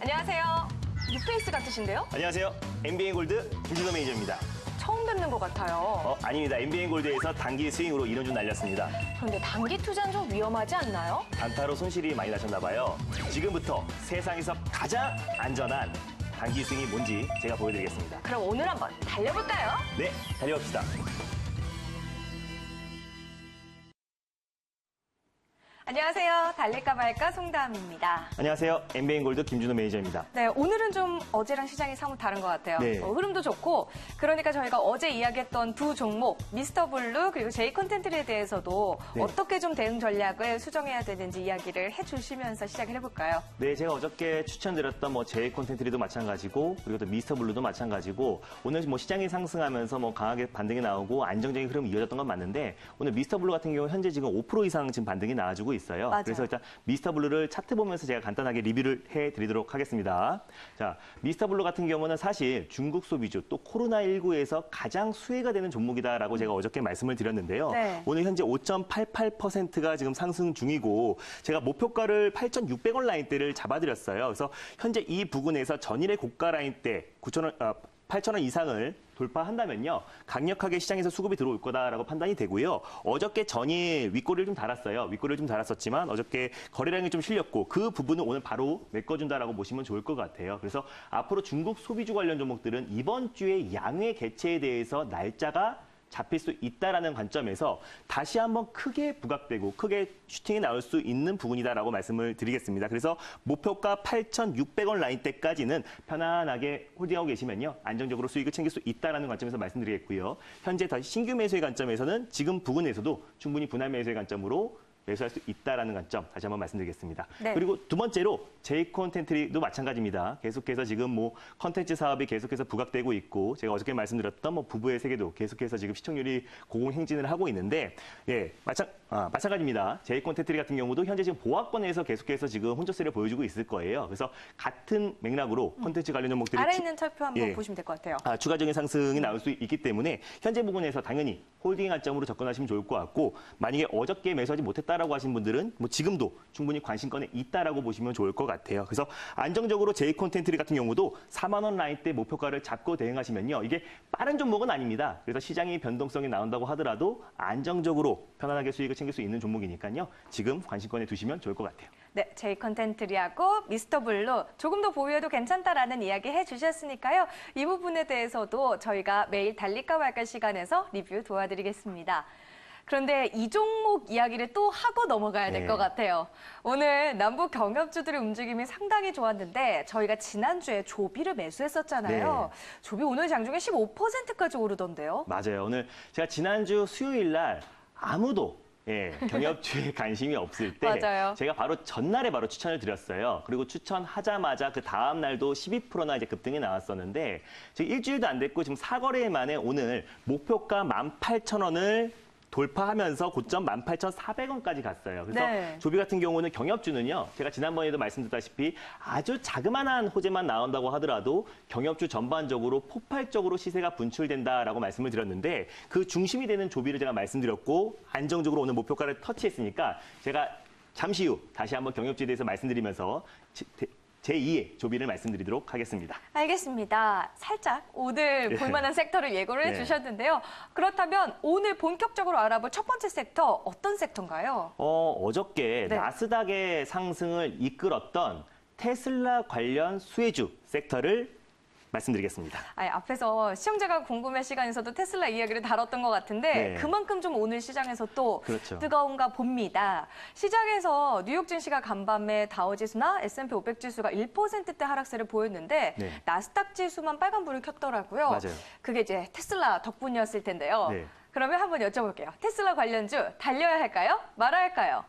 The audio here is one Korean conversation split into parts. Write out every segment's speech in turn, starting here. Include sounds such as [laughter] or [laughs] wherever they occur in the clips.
안녕하세요. 뉴페이스 같으신데요? 안녕하세요. MBN 골드 김진호 매니저입니다. 처음 뵙는 것 같아요. 어, 아닙니다. MBN 골드에서 단기 스윙으로 이런 좀 날렸습니다. 그런데 단기 투자는 좀 위험하지 않나요? 단타로 손실이 많이 나셨나 봐요. 지금부터 세상에서 가장 안전한 단기 스윙이 뭔지 제가 보여드리겠습니다. 그럼 오늘 한번 달려볼까요? 네, 달려봅시다. 안녕하세요. 달릴까 말까 송다함입니다. 안녕하세요. MBN 골드 김준호 매니저입니다. 네, 오늘은 좀 어제랑 시장이 사뭇 다른 것 같아요. 네. 어, 흐름도 좋고, 그러니까 저희가 어제 이야기했던 두 종목, 미스터 블루 그리고 제이 컨텐츠에 대해서도 네. 어떻게 좀 대응 전략을 수정해야 되는지 이야기를 해주시면서 시작을 해볼까요? 네, 제가 어저께 추천드렸던 뭐 제이 콘텐츠리도 마찬가지고 그리고 또 미스터 블루도 마찬가지고 오늘 뭐 시장이 상승하면서 뭐 강하게 반등이 나오고 안정적인 흐름이 이어졌던 건 맞는데 오늘 미스터 블루 같은 경우 현재 지금 5% 이상 지금 반등이 나와주고 있어요. 맞아요. 그래서 일단 미스터 블루를 차트 보면서 제가 간단하게 리뷰를 해드리도록 하겠습니다. 자, 미스터 블루 같은 경우는 사실 중국 소비주 또 코로나19에서 가장 수혜가 되는 종목이다라고 제가 어저께 말씀을 드렸는데요. 네. 오늘 현재 5.88%가 지금 상승 중이고 제가 목표가를 8,600원 라인대를 잡아드렸어요. 그래서 현재 이 부근에서 전일의 고가 라인대 9,000원, 아, 8,000원 이상을 돌파한다면요. 강력하게 시장에서 수급이 들어올 거다라고 판단이 되고요. 어저께 전일 윗꼬리를 좀 달았어요. 윗꼬리를 좀 달았었지만 어저께 거래량이 좀 실렸고 그 부분은 오늘 바로 메꿔준다라고 보시면 좋을 것 같아요. 그래서 앞으로 중국 소비주 관련 종목들은 이번 주에 양회 개최에 대해서 날짜가 잡힐 수 있다라는 관점에서 다시 한번 크게 부각되고 크게 슈팅이 나올 수 있는 부분이다라고 말씀을 드리겠습니다. 그래서 목표가 8,600원 라인대까지는 편안하게 홀딩하고 계시면요. 안정적으로 수익을 챙길 수 있다라는 관점에서 말씀드리겠고요. 현재 다시 신규 매수의 관점에서는 지금 부근에서도 충분히 분할 매수의 관점으로 매수할 수 있다라는 관점 다시 한번 말씀드리겠습니다. 네. 그리고 두 번째로 제이 콘텐츠도 마찬가지입니다. 계속해서 지금 뭐 컨텐츠 사업이 계속해서 부각되고 있고 제가 어저께 말씀드렸던 뭐 부부의 세계도 계속해서 지금 시청률이 고공행진을 하고 있는데 예 마찬 아, 마찬가지입니다. 제이 콘텐츠 같은 경우도 현재 지금 보합권에서 계속해서 지금 혼조세를 보여주고 있을 거예요. 그래서 같은 맥락으로 콘텐츠 관련 종목들이 아래 추- 있는 철표 한번 예. 보시면 될 것 같아요. 아, 추가적인 상승이 나올 수 있기 때문에 현재 부분에서 당연히 홀딩 관점으로 접근하시면 좋을 것 같고 만약에 어저께 매수하지 못했다 라고 하신 분들은 뭐 지금도 충분히 관심권에 있다라고 보시면 좋을 것 같아요. 그래서 안정적으로 제이 콘텐츠 같은 경우도 4만 원 라인 대 목표가를 잡고 대응하시면요. 이게 빠른 종목은 아닙니다. 그래서 시장이 변동성이 나온다고 하더라도 안정적으로 편안하게 수익을 챙길 수 있는 종목이니까요. 지금 관심권에 두시면 좋을 것 같아요. 네, 제이 컨텐츠리하고 미스터 블루 조금 더 보유해도 괜찮다라는 이야기 해주셨으니까요. 이 부분에 대해서도 저희가 매일 달릴까 말까 시간에서 리뷰 도와드리겠습니다. 그런데 이 종목 이야기를 또 하고 넘어가야 될 네. 것 같아요. 오늘 남북 경협주들의 움직임이 상당히 좋았는데 저희가 지난주에 조비를 매수했었잖아요. 네. 조비 오늘 장중에 15%까지 오르던데요. 맞아요. 오늘 제가 지난주 수요일 날 아무도 예, [laughs] 경협주에 관심이 없을 때. 제가 바로 전날에 바로 추천을 드렸어요. 그리고 추천하자마자 그 다음 날도 12%나 이제 급등이 나왔었는데 지금 일주일도 안 됐고 지금 사거래 만에 오늘 목표가 18,000원을 돌파하면서 고점 18,400원까지 갔어요. 그래서 네. 조비 같은 경우는 경협주는요. 제가 지난번에도 말씀드렸다시피 아주 자그마한 호재만 나온다고 하더라도 경협주 전반적으로 폭발적으로 시세가 분출된다라고 말씀을 드렸는데 그 중심이 되는 조비를 제가 말씀드렸고 안정적으로 오늘 목표가를 터치했으니까 제가 잠시 후 다시 한번 경협주에 대해서 말씀드리면서 제2의 조비를 말씀드리도록 하겠습니다. 알겠습니다. 살짝 오늘 예. 볼만한 섹터를 예고를 네. 해주셨는데요. 그렇다면 오늘 본격적으로 알아볼 첫 번째 섹터 어떤 섹터인가요? 어, 어저께 네. 나스닥의 상승을 이끌었던 테슬라 관련 수혜주 섹터를 말씀드리겠습니다. 아니, 앞에서 시청자가 궁금해 시간에서도 테슬라 이야기를 다뤘던 것 같은데 네. 그만큼 좀 오늘 시장에서 또 그렇죠. 뜨거운가 봅니다. 시장에서 뉴욕 증시가 간밤에 다우지수나 S&P 500 지수가 1%대 하락세를 보였는데 네. 나스닥 지수만 빨간불을 켰더라고요. 맞아요. 그게 이제 테슬라 덕분이었을 텐데요. 네. 그러면 한번 여쭤볼게요. 테슬라 관련주 달려야 할까요? 말아야 할까요?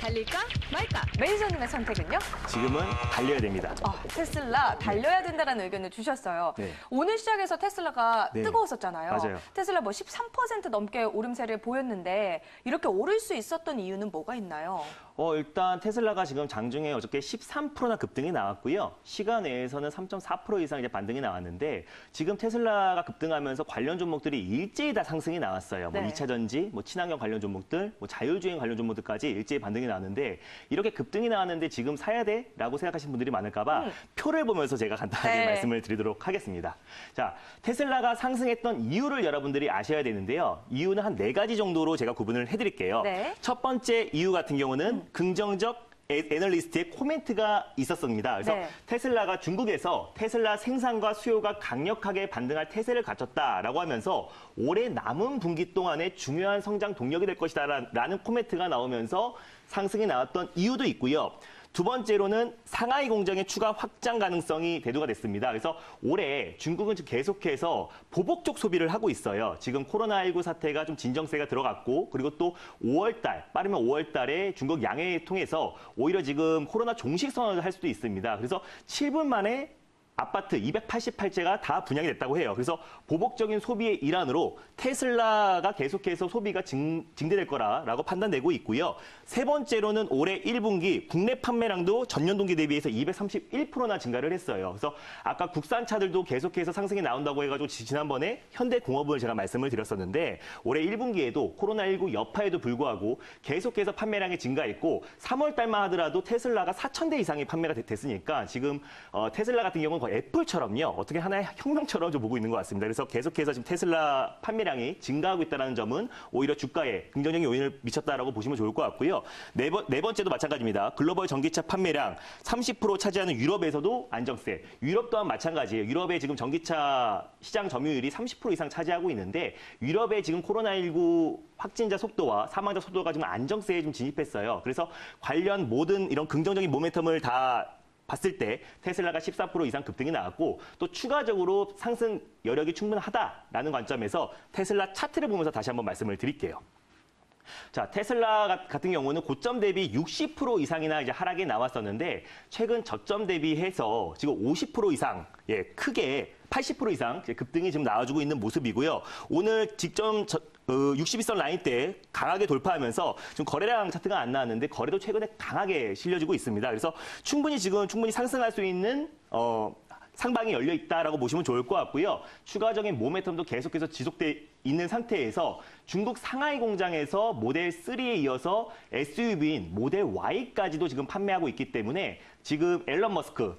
달릴까 말까? 매니저님의 선택은요? 지금은 달려야 됩니다. 아, 테슬라 달려야 된다라는 의견을 주셨어요. 네. 오늘 시작에서 테슬라가 네. 뜨거웠었잖아요. 맞아요. 테슬라 뭐 13% 넘게 오름세를 보였는데 이렇게 오를 수 있었던 이유는 뭐가 있나요? 어, 일단 테슬라가 지금 장중에 어저께 13%나 급등이 나왔고요. 시간 외에서는 3.4% 이상 이제 반등이 나왔는데 지금 테슬라가 급등하면서 관련 종목들이 일제히 다 상승이 나왔어요. 뭐 네. 2차 전지, 뭐 친환경 관련 종목들, 뭐 자율주행 관련 종목들까지 일제히 반등이 나왔는데 이렇게 급등이 나왔는데 지금 사야 돼라고 생각하시는 분들이 많을까 봐 음. 표를 보면서 제가 간단하게 네. 말씀을 드리도록 하겠습니다. 자, 테슬라가 상승했던 이유를 여러분들이 아셔야 되는데요. 이유는 한 네 가지 정도로 제가 구분을 해 드릴게요. 네. 첫 번째 이유 같은 경우는 음. 긍정적 애- 애널리스트의 코멘트가 있었습니다. 그래서 네. 테슬라가 중국에서 테슬라 생산과 수요가 강력하게 반등할 태세를 갖췄다라고 하면서 올해 남은 분기 동안에 중요한 성장 동력이 될 것이다라는 코멘트가 나오면서 상승이 나왔던 이유도 있고요. 두 번째로는 상하이 공장의 추가 확장 가능성이 대두가 됐습니다. 그래서 올해 중국은 계속해서 보복적 소비를 하고 있어요. 지금 코로나19 사태가 좀 진정세가 들어갔고 그리고 또 5월 달 빠르면 5월 달에 중국 양해를 통해서 오히려 지금 코로나 종식 선언을 할 수도 있습니다. 그래서 7분 만에 아파트 288채가 다 분양이 됐다고 해요. 그래서 보복적인 소비의 일환으로 테슬라가 계속해서 소비가 증, 증대될 거라라고 판단되고 있고요. 세 번째로는 올해 1분기 국내 판매량도 전년 동기 대비해서 231%나 증가를 했어요. 그래서 아까 국산차들도 계속해서 상승이 나온다고 해가지고 지- 지난번에 현대공업을 제가 말씀을 드렸었는데 올해 1분기에도 코로나19 여파에도 불구하고 계속해서 판매량이 증가했고 3월 달만 하더라도 테슬라가 4천 대 이상이 판매가 됐- 됐으니까 지금 어, 테슬라 같은 경우는 거의 애플처럼요. 어떻게 하나의 혁명처럼 좀 보고 있는 것 같습니다. 그래서 계속해서 지금 테슬라 판매량이 증가하고 있다는 점은 오히려 주가에 긍정적인 요인을 미쳤다라고 보시면 좋을 것 같고요. 네, 번, 네 번째도 마찬가지입니다. 글로벌 전기차 판매량 30% 차지하는 유럽에서도 안정세. 유럽 또한 마찬가지예요. 유럽의 지금 전기차 시장 점유율이 30% 이상 차지하고 있는데 유럽의 지금 코로나19 확진자 속도와 사망자 속도가 지금 안정세에 좀 진입했어요. 그래서 관련 모든 이런 긍정적인 모멘텀을 다 봤을 때 테슬라가 14% 이상 급등이 나왔고 또 추가적으로 상승 여력이 충분하다라는 관점에서 테슬라 차트를 보면서 다시 한번 말씀을 드릴게요. 자, 테슬라 가- 같은 경우는 고점 대비 60% 이상이나 이제 하락이 나왔었는데 최근 저점 대비해서 지금 50% 이상 예, 크게 80% 이상 급등이 지금 나와주고 있는 모습이고요. 오늘 직전 저, 어, 62선 라인 때 강하게 돌파하면서 지금 거래량 차트가 안 나왔는데 거래도 최근에 강하게 실려지고 있습니다. 그래서 충분히 지금 충분히 상승할 수 있는 어, 상방이 열려 있다라고 보시면 좋을 것 같고요. 추가적인 모멘텀도 계속해서 지속돼 있는 상태에서 중국 상하이 공장에서 모델 3에 이어서 SUV인 모델 Y까지도 지금 판매하고 있기 때문에 지금 앨런 머스크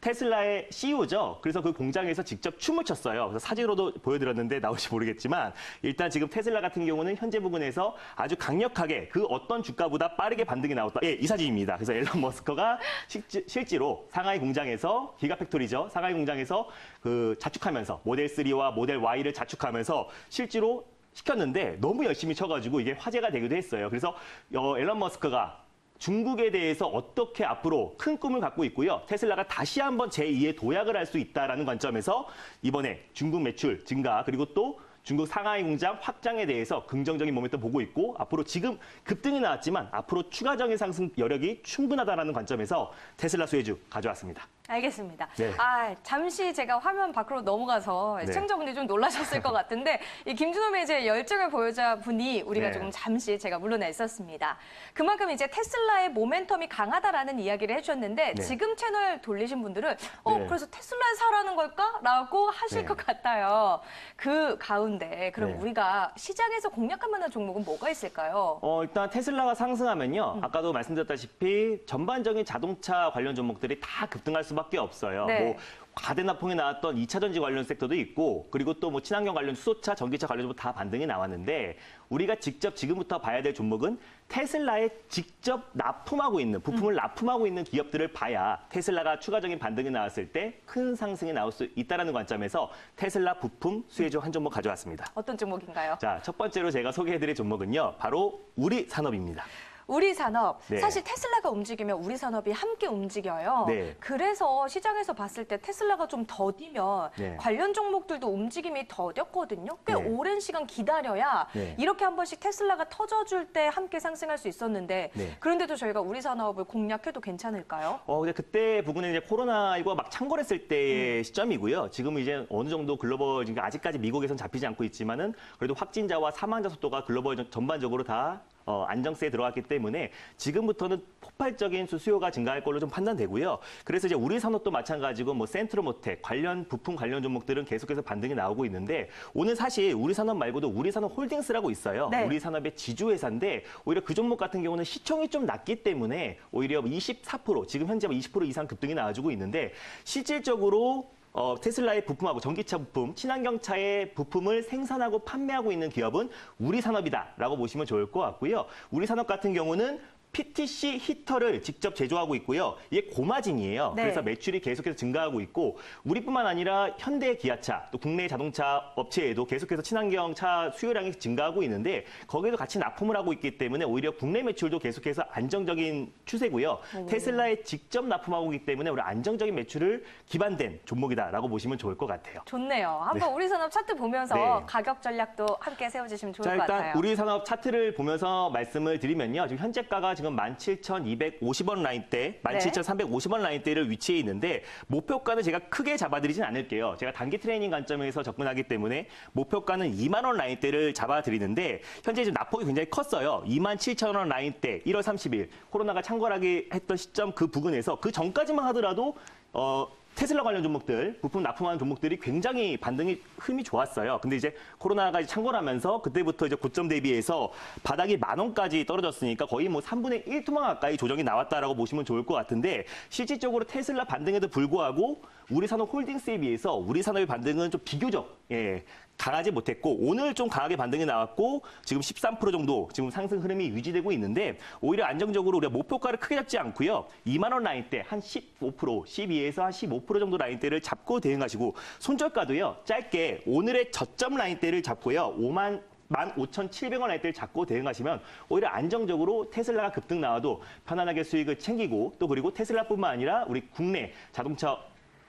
테슬라의 CEO죠. 그래서 그 공장에서 직접 춤을 췄어요. 그래서 사진으로도 보여드렸는데 나올지 모르겠지만 일단 지금 테슬라 같은 경우는 현재 부분에서 아주 강력하게 그 어떤 주가보다 빠르게 반등이 나왔다. 예, 이 사진입니다. 그래서 앨런 머스크가 실제, 실제로 상하이 공장에서 기가팩토리죠. 상하이 공장에서 그 자축하면서 모델 3와 모델 Y를 자축하면서 실제로 시켰는데 너무 열심히 쳐가지고 이게 화제가 되기도 했어요. 그래서 어, 앨런 머스크가 중국에 대해서 어떻게 앞으로 큰 꿈을 갖고 있고요. 테슬라가 다시 한번 제2의 도약을 할 수 있다라는 관점에서 이번에 중국 매출 증가 그리고 또 중국 상하이 공장 확장에 대해서 긍정적인 모멘텀 보고 있고 앞으로 지금 급등이 나왔지만 앞으로 추가적인 상승 여력이 충분하다라는 관점에서 테슬라 수혜주 가져왔습니다. 알겠습니다. 네. 아, 잠시 제가 화면 밖으로 넘어가서 네. 시청자분들이 좀 놀라셨을 것 같은데 이 김준호 매제의 열정을 보여자 분이 우리가 네. 조금 잠시 제가 물러나 있었습니다. 그만큼 이제 테슬라의 모멘텀이 강하다라는 이야기를 해주셨는데 네. 지금 채널 돌리신 분들은 어 네. 그래서 테슬라에 사라는 걸까?라고 하실 네. 것 같아요. 그 가운데 그럼 네. 우리가 시장에서 공략할 만한 종목은 뭐가 있을까요? 어, 일단 테슬라가 상승하면요. 아까도 말씀드렸다시피 전반적인 자동차 관련 종목들이 다 급등할 수밖에 없어요. 네. 뭐 가대나풍에 나왔던 2차 전지 관련 섹터도 있고 그리고 또 뭐 친환경 관련 수소차, 전기차 관련 종목 다 반등이 나왔는데 우리가 직접 지금부터 봐야 될 종목은 테슬라에 직접 납품하고 있는 부품을 납품하고 있는 기업들을 봐야 테슬라가 추가적인 반등이 나왔을 때 큰 상승이 나올 수 있다라는 관점에서 테슬라 부품 수혜주 한 종목 가져왔습니다. 어떤 종목인가요? 자, 첫 번째로 제가 소개해드릴 종목은요, 바로 우리 산업입니다. 우리 산업 네. 사실 테슬라가 움직이면 우리 산업이 함께 움직여요. 네. 그래서 시장에서 봤을 때 테슬라가 좀 더디면 네. 관련 종목들도 움직임이 더뎠거든요. 꽤 네. 오랜 시간 기다려야 네. 이렇게 한 번씩 테슬라가 터져줄 때 함께 상승할 수 있었는데 네. 그런데도 저희가 우리 산업을 공략해도 괜찮을까요? 어, 근데 그때 부분에 이제 코로나19가 막 창궐했을 때의 음. 시점이고요. 지금은 이제 어느 정도 글로벌, 지금 아직까지 미국에선 잡히지 않고 있지만은 그래도 확진자와 사망자 속도가 글로벌 전- 전반적으로 다 어, 안정세에 들어갔기 때문에 지금부터는 폭발적인 수- 수요가 증가할 걸로 좀 판단되고요. 그래서 이제 우리 산업도 마찬가지고 뭐 센트로모텍 관련 부품 관련 종목들은 계속해서 반등이 나오고 있는데 오늘 사실 우리 산업 말고도 우리 산업 홀딩스라고 있어요. 네. 우리 산업의 지주 회사인데 오히려 그 종목 같은 경우는 시총이 좀 낮기 때문에 오히려 24% 지금 현재 20% 이상 급등이 나와주고 있는데 실질적으로 어, 테슬라의 부품하고 전기차 부품, 친환경 차의 부품을 생산하고 판매하고 있는 기업은 우리 산업이다라고 보시면 좋을 것 같고요. 우리 산업 같은 경우는 PTC 히터를 직접 제조하고 있고요. 이게 고마진이에요. 네. 그래서 매출이 계속해서 증가하고 있고 우리뿐만 아니라 현대 기아차 또 국내 자동차 업체에도 계속해서 친환경 차 수요량이 증가하고 있는데 거기에도 같이 납품을 하고 있기 때문에 오히려 국내 매출도 계속해서 안정적인 추세고요. 테슬라에 직접 납품하고 있기 때문에 우리 안정적인 매출을 기반된 종목이다라고 보시면 좋을 것 같아요. 좋네요. 한번 우리 산업 차트 보면서 네. 가격 전략도 함께 세워주시면 좋을 자, 것 일단 같아요. 우리 산업 차트를 보면서 말씀을 드리면요. 지금 현재가가 지금 17,250원 라인대, 17,350원 라인대를 위치해 있는데 목표가는 제가 크게 잡아드리진 않을게요. 제가 단기 트레이닝 관점에서 접근하기 때문에 목표가는 2만 원 라인대를 잡아드리는데 현재 지금 낙폭이 굉장히 컸어요. 2만 7천 원 라인대 1월 30일 코로나가 창궐하게 했던 시점 그 부근에서 그 전까지만 하더라도 어 테슬라 관련 종목들, 부품 납품하는 종목들이 굉장히 반등이 흠이 좋았어요. 근데 이제 코로나가 창궐하면서 그때부터 이제 고점 대비해서 바닥이 만 원까지 떨어졌으니까 거의 뭐 3분의 1 토막 가까이 조정이 나왔다라고 보시면 좋을 것 같은데 실질적으로 테슬라 반등에도 불구하고 우리 산업 홀딩스에 비해서 우리 산업의 반등은 좀 비교적 예, 강하지 못했고 오늘 좀 강하게 반등이 나왔고 지금 13% 정도 지금 상승 흐름이 유지되고 있는데 오히려 안정적으로 우리가 목표가를 크게 잡지 않고요. 2만 원 라인대 한 15%, 12에서 한 15% 정도 라인대를 잡고 대응하시고 손절가도요. 짧게 오늘의 저점 라인대를 잡고요. 5만 15,700원 라인대를 잡고 대응하시면 오히려 안정적으로 테슬라가 급등 나와도 편안하게 수익을 챙기고 또 그리고 테슬라뿐만 아니라 우리 국내 자동차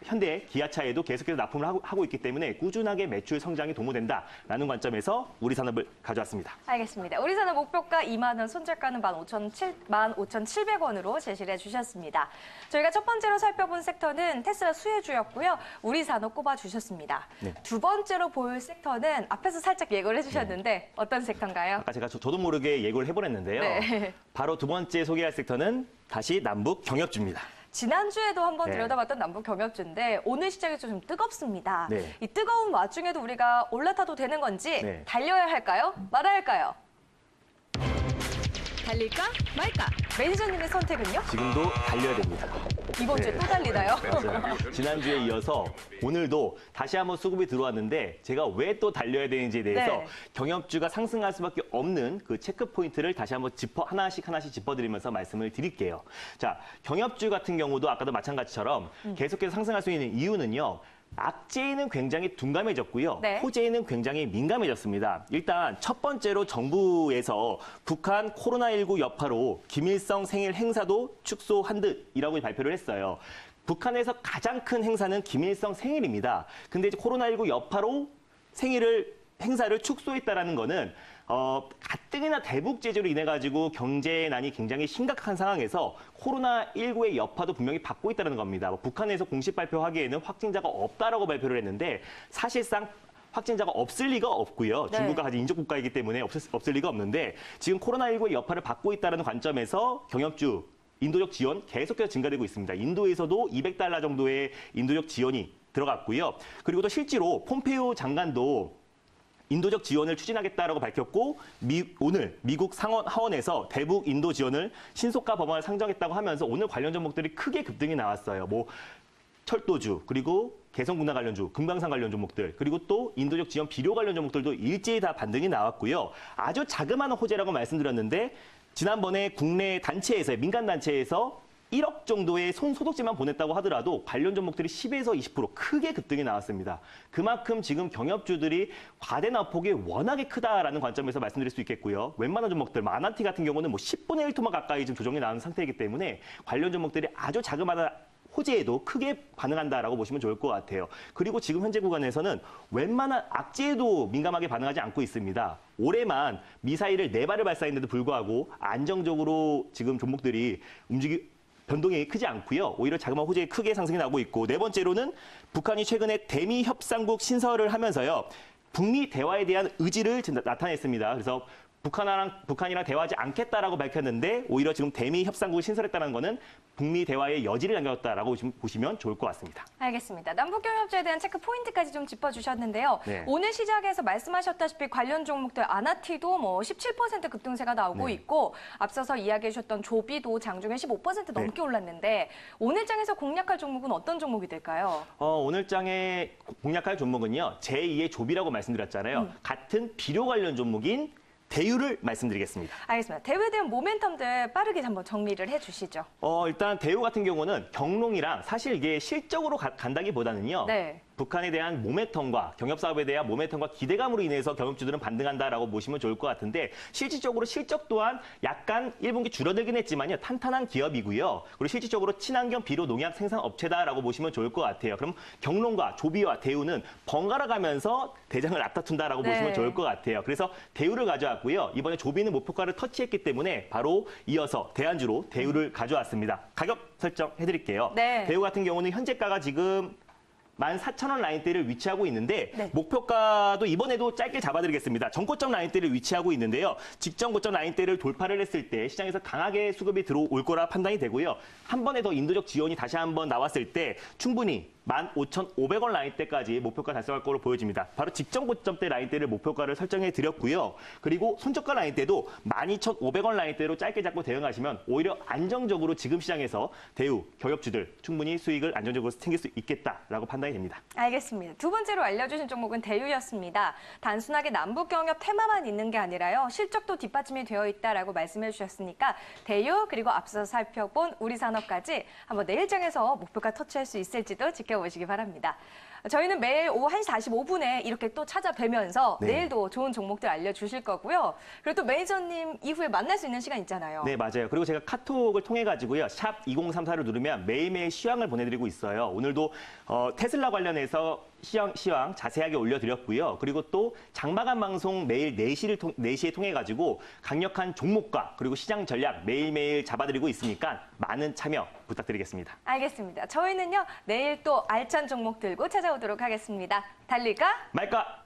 현대 기아차에도 계속해서 납품을 하고, 하고 있기 때문에 꾸준하게 매출 성장이 도모된다라는 관점에서 우리 산업을 가져왔습니다. 알겠습니다. 우리 산업 목표가 2만 원, 손절가는 15,700원으로 제시를 해주셨습니다. 저희가 첫 번째로 살펴본 섹터는 테슬라 수혜주였고요. 우리 산업 꼽아주셨습니다. 네. 두 번째로 볼 섹터는 앞에서 살짝 예고를 해주셨는데 어떤 섹터인가요? 아까 제가 저, 도 모르게 예고를 해버렸는데요. 네. 바로 두 번째 소개할 섹터는 다시 남북 경협주입니다. 지난주에도 한번 네. 들여다봤던 남북 경협주인데 오늘 시장이 좀 뜨겁습니다. 네. 이 뜨거운 와중에도 우리가 올라타도 되는 건지 네. 달려야 할까요? 말아야 할까요? 달릴까 말까? 매니저님의 선택은요? 지금도 달려야 됩니다. 이번 주에 또 달리나요? 맞아요. 지난주에 이어서 오늘도 다시 한번 수급이 들어왔는데 제가 왜 또 달려야 되는지에 대해서 네. 경협주가 상승할 수밖에 없는 그 체크 포인트를 다시 한번 짚어 하나씩 하나씩 짚어드리면서 말씀을 드릴게요. 자, 경협주 같은 경우도 아까도 마찬가지처럼 음. 계속해서 상승할 수 있는 이유는요. 악재에는 굉장히 둔감해졌고요. 네. 호재에는 굉장히 민감해졌습니다. 일단 첫 번째로 정부에서 북한 코로나19 여파로 김일성 생일 행사도 축소한 듯이라고 발표를 했어요. 북한에서 가장 큰 행사는 김일성 생일입니다. 근데 이제 코로나19 여파로 생일을 행사를 축소했다라는 거는 어, 가뜩이나 대북 제재로 인해 가지고 경제난이 굉장히 심각한 상황에서 코로나19의 여파도 분명히 받고 있다는 겁니다. 뭐 북한에서 공식 발표하기에는 확진자가 없다라고 발표를 했는데 사실상 확진자가 없을 리가 없고요. 네. 중국과 같은 인접 국가이기 때문에 없을, 없을 리가 없는데 지금 코로나19의 여파를 받고 있다는 관점에서 경협주 인도적 지원 계속해서 증가되고 있습니다. 인도에서도 200달러 정도의 인도적 지원이 들어갔고요. 그리고 또 실제로 폼페이오 장관도 인도적 지원을 추진하겠다라고 밝혔고 미- 오늘 미국 상원 하원에서 대북 인도 지원을 신속화 법안을 상정했다고 하면서 오늘 관련 종목들이 크게 급등이 나왔어요. 뭐 철도주 그리고 개성군나 관련주, 금강산 관련 종목들 그리고 또 인도적 지원 비료 관련 종목들도 일제히 다 반등이 나왔고요. 아주 자그마한 호재라고 말씀드렸는데 지난번에 국내 단체에서 민간 단체에서 1억 정도의 손소독제만 보냈다고 하더라도 관련 종목들이 10에서 20% 크게 급등이 나왔습니다. 그만큼 지금 경협주들이 과대 낙폭이 워낙에 크다라는 관점에서 말씀드릴 수 있겠고요. 웬만한 종목들, 마나티 같은 경우는 뭐 10분의 1 토막 가까이 지금 조정이 나온 상태이기 때문에 관련 종목들이 아주 자그마한 호재에도 크게 반응한다라고 보시면 좋을 것 같아요. 그리고 지금 현재 구간에서는 웬만한 악재에도 민감하게 반응하지 않고 있습니다. 올해만 미사일을 네 발을 발사했는데도 불구하고 안정적으로 지금 종목들이 움직이 변동이 크지 않고요. 오히려 자그마한 호재에 크게 상승이 나고 있고 네 번째로는 북한이 최근에 대미 협상국 신설을 하면서요. 북미 대화에 대한 의지를 나타냈습니다. 그래서 북한이랑, 북한이랑 대화하지 않겠다라고 밝혔는데 오히려 지금 대미 협상국을 신설했다는 거는 북미 대화의 여지를 남겼다라고 보시면- 좋을 것 같습니다. 알겠습니다. 남북경협조에 대한 체크 포인트까지 좀 짚어주셨는데요. 네. 오늘 시작에서 말씀하셨다시피 관련 종목들 아나티도 뭐 17% 급등세가 나오고 네. 있고 앞서서 이야기해 주셨던 조비도 장중에 15% 네. 넘게 올랐는데 오늘 장에서 공략할 종목은 어떤 종목이 될까요? 어, 오늘 장에 공략할 종목은요. 제2의 조비라고 말씀드렸잖아요. 음. 같은 비료 관련 종목인 대유를 말씀드리겠습니다. 알겠습니다. 대회에 대한 모멘텀들 빠르게 한번 정리를 해주시죠. 어, 일단 대우 같은 경우는 경롱이랑 사실 이게 실적으로 가- 간다기보다는요. 네. 북한에 대한 모멘텀과 경협 사업에 대한 모멘텀과 기대감으로 인해서 경협주들은 반등한다라고 보시면 좋을 것 같은데 실질적으로 실적 또한 약간 1분기 줄어들긴 했지만요. 탄탄한 기업이고요. 그리고 실질적으로 친환경 비료 농약 생산 업체다라고 보시면 좋을 것 같아요. 그럼 경롱과 조비와 대우는 번갈아 가면서 대장을 앞다툰다라고 네. 보시면 좋을 것 같아요. 그래서 대우를 가져왔고요. 이번에 조비는 목표가를 터치했기 때문에 바로 이어서 대안주로 대우를 가져왔습니다. 가격 설정해 드릴게요. 네. 대우 같은 경우는 현재가가 지금 14,000원 라인대를 위치하고 있는데 네. 목표가도 이번에도 짧게 잡아드리겠습니다. 전고점 라인대를 위치하고 있는데요. 직전 고점 라인대를 돌파를 했을 때 시장에서 강하게 수급이 들어올 거라 판단이 되고요. 한 번에 더 인도적 지원이 다시 한 번 나왔을 때 충분히 15,500원 라인대까지 목표가 달성할 거로 보여집니다. 바로 직전 고점대 라인대를 목표가를 설정해 드렸고요. 그리고 손저가 라인대도 12,500원 라인대로 짧게 잡고 대응하시면 오히려 안정적으로 지금 시장에서 대우, 경협주들 충분히 수익을 안정적으로 챙길 수 있겠다라고 판단이 됩니다. 알겠습니다. 두 번째로 알려주신 종목은 대유였습니다. 단순하게 남북 경협 테마만 있는 게 아니라요. 실적도 뒷받침이 되어 있다라고 말씀해 주셨으니까 대유 그리고 앞서 살펴본 우리 산업까지 한번 내일장에서 목표가 터치할 수 있을지도 지켜 보시기 바랍니다. 저희는 매일 오후 1시 45분에 이렇게 또 찾아뵈면서 네. 내일도 좋은 종목들 알려주실 거고요. 그리고 또 매니저님 이후에 만날 수 있는 시간 있잖아요. 네, 맞아요. 그리고 제가 카톡을 통해 가지고요. 샵 2034를 누르면 매일매일 시황을 보내드리고 있어요. 오늘도 어, 테슬라 관련해서 시황, 시황 자세하게 올려드렸고요. 그리고 또 장마감 방송 매일 4시를 통, 4시에 통해 가지고 강력한 종목과 그리고 시장 전략 매일매일 잡아드리고 있으니까 많은 참여 부탁드리겠습니다. 알겠습니다. 저희는요 내일 또 알찬 종목 들고 찾아오도록 하겠습니다. 달릴까? 말까